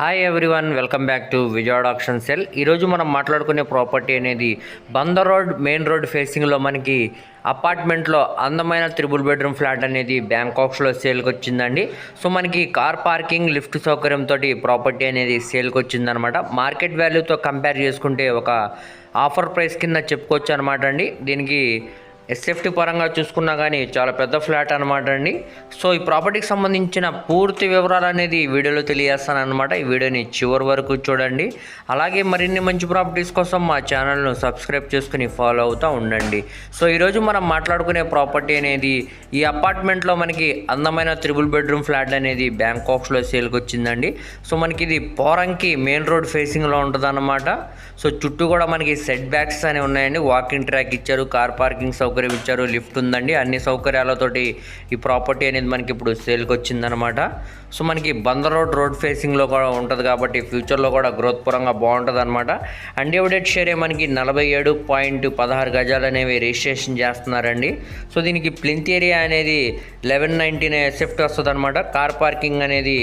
Hi everyone welcome back to Vijayawada option sell ఈరోజు మనం మాట్లాడుకునే ప్రాపర్టీ అనేది బందర్ రోడ్ మెయిన్ రోడ్ ఫేసింగ్లో మనకి అపార్ట్మెంట్లో అందమైన త్రిబుల్ బెడ్రూమ్ ఫ్లాట్ అనేది బ్యాంకాక్స్లో సేల్కి వచ్చిందండి. సో మనకి కార్ పార్కింగ్ లిఫ్ట్ సౌకర్యంతో ప్రాపర్టీ అనేది సేల్కి వచ్చిందనమాట. మార్కెట్ వాల్యూతో కంపేర్ చేసుకుంటే ఒక ఆఫర్ ప్రైస్ కింద చెప్పుకోవచ్చు అనమాట అండి. దీనికి ఎస్ఎఫ్టీ పరంగా చూసుకున్నా కానీ చాలా పెద్ద ఫ్లాట్ అనమాట అండి. సో ఈ ప్రాపర్టీకి సంబంధించిన పూర్తి వివరాలు అనేది వీడియోలో తెలియజేస్తాను అనమాట ఈ వీడియోని చివరి వరకు చూడండి. అలాగే మరిన్ని మంచి ప్రాపర్టీస్ కోసం మా ఛానల్ను సబ్స్క్రైబ్ చేసుకుని ఫాలో అవుతూ ఉండండి. సో ఈరోజు మనం మాట్లాడుకునే ప్రాపర్టీ అనేది ఈ అపార్ట్మెంట్లో మనకి అందమైన త్రిబుల్ బెడ్రూమ్ ఫ్లాట్ అనేది బ్యాంకాక్స్లో సేల్కి వచ్చిందండి. సో మనకి ఇది పోరంకి మెయిన్ రోడ్ ఫేసింగ్లో ఉంటుంది సో చుట్టూ కూడా మనకి సెట్ బ్యాక్స్ అనేవి ఉన్నాయండి. వాకింగ్ ట్రాక్ ఇచ్చారు కార్ పార్కింగ్ సౌకర్యం ఇచ్చారు లిఫ్ట్ ఉందండి. అన్ని సౌకర్యాలతోటి ఈ ప్రాపర్టీ అనేది మనకి ఇప్పుడు సేల్కి వచ్చిందనమాట సో మనకి బందర్ రోడ్ రోడ్ ఫేసింగ్లో కూడా ఉంటుంది కాబట్టి ఫ్యూచర్లో కూడా గ్రోత్ పరంగా బాగుంటుంది అనమాట అన్డివైడెడ్ షేరే మనకి నలభై ఏడు పాయింట్ పదహారు గజాలు అనేవి రిజిస్ట్రేషన్ చేస్తున్నారండి. సో దీనికి ప్లింత్ ఏరియా అనేది లెవెన్ నైంటీనే షిఫ్ట్ వస్తుంది అనమాట కార్ పార్కింగ్ అనేది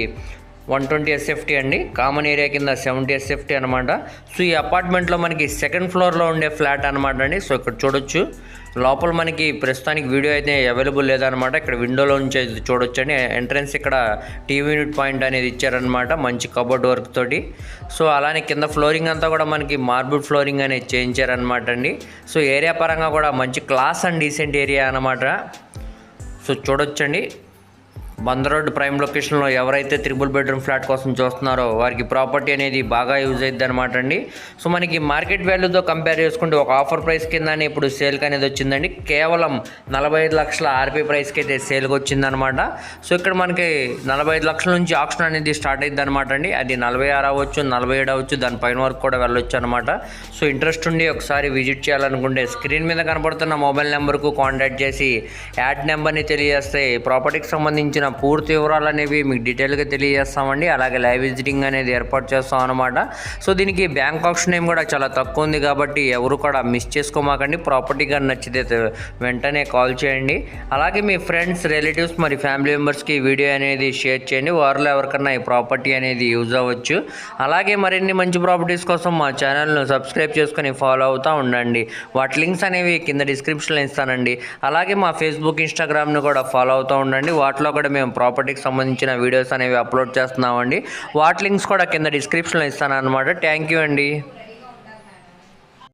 వన్ ట్వంటీ ఎస్ఎఫ్టీ అండి. కామన్ ఏరియా కింద సెవెంటీ ఎస్ఎఫ్టీ అనమాట సో ఈ అపార్ట్మెంట్లో మనకి సెకండ్ ఫ్లోర్లో ఉండే ఫ్లాట్ అనమాట అండి. సో ఇక్కడ చూడొచ్చు. లోపల మనకి ప్రస్తుతానికి వీడియో అయితే అవైలబుల్ లేదనమాట ఇక్కడ విండోలో నుంచి చూడొచ్చు అండి. ఎంట్రన్స్ ఇక్కడ టీవీ యూనిట్ పాయింట్ అనేది ఇచ్చారనమాట మంచి కబోర్డ్ వర్క్ తోటి. సో అలానే కింద ఫ్లోరింగ్ అంతా కూడా మనకి మార్బుల్ ఫ్లోరింగ్ అనేది చేయించారనమాట అండి. సో ఏరియా పరంగా కూడా మంచి క్లాస్ అండ్ డీసెంట్ ఏరియా అనమాట సో చూడొచ్చండి బందరోడ్ రోడ్ ప్రైమ్ లొకేషన్లో ఎవరైతే త్రిబుల్ బెడ్రూమ్ ఫ్లాట్ కోసం చూస్తున్నారో వారికి ప్రాపర్టీ అనేది బాగా యూజ్ అవుతుంది అనమాట అండి. సో మనకి మార్కెట్ వాల్యూతో కంపేర్ చేసుకుంటే ఒక ఆఫర్ ప్రైస్ కిందనే ఇప్పుడు సేల్కి అనేది వచ్చిందండి. కేవలం నలభై ఐదు లక్షల ఆర్పీ ప్రైస్కి అయితే సేల్కి వచ్చిందనమాట సో ఇక్కడ మనకి నలభై ఐదు లక్షల నుంచి ఆప్షన్ అనేది స్టార్ట్ అయింది అనమాట అండి. అది నలభై ఆరు అవ్వచ్చు నలభై ఏడు అవ్వచ్చు దాని పైన వరకు కూడా వెళ్ళొచ్చు అనమాట సో ఇంట్రెస్ట్ ఉండి ఒకసారి విజిట్ చేయాలనుకుంటే స్క్రీన్ మీద కనబడుతున్న మొబైల్ నెంబర్కు కాంటాక్ట్ చేసి యాడ్ నెంబర్ని తెలియజేస్తే ప్రాపర్టీకి సంబంధించిన పూర్తి వివరాలు అనేవి మీకు డీటెయిల్గా తెలియజేస్తామండి. అలాగే లైవ్ విజిటింగ్ అనేది ఏర్పాటు చేస్తాం అనమాట సో దీనికి బ్యాంక్ ఆప్షన్ ఏం కూడా చాలా తక్కువ ఉంది కాబట్టి ఎవరు కూడా మిస్ చేసుకోమాకండి. ప్రాపర్టీ కానీ నచ్చితే వెంటనే కాల్ చేయండి. అలాగే మీ ఫ్రెండ్స్ రిలేటివ్స్ మరి ఫ్యామిలీ మెంబర్స్కి వీడియో అనేది షేర్ చేయండి. వారిలో ఎవరికన్నా ఈ ప్రాపర్టీ అనేది యూజ్ అవ్వచ్చు. అలాగే మరిన్ని మంచి ప్రాపర్టీస్ కోసం మా ఛానల్ను సబ్స్క్రైబ్ చేసుకొని ఫాలో అవుతూ ఉండండి. వాటి లింక్స్ అనేవి కింద డిస్క్రిప్షన్లో ఇస్తానండి. అలాగే మా ఫేస్బుక్ ఇన్స్టాగ్రామ్ను కూడా ఫాలో అవుతూ ఉండండి. వాటిలో కూడా మేము మేము ప్రాపర్టీకి సంబంధించిన వీడియోస్ అనేవి అప్లోడ్ చేస్తున్నామండి. వాటి లింక్స్ కూడా కింద డిస్క్రిప్షన్లో ఇస్తాను అనమాట థ్యాంక్ యూ అండి.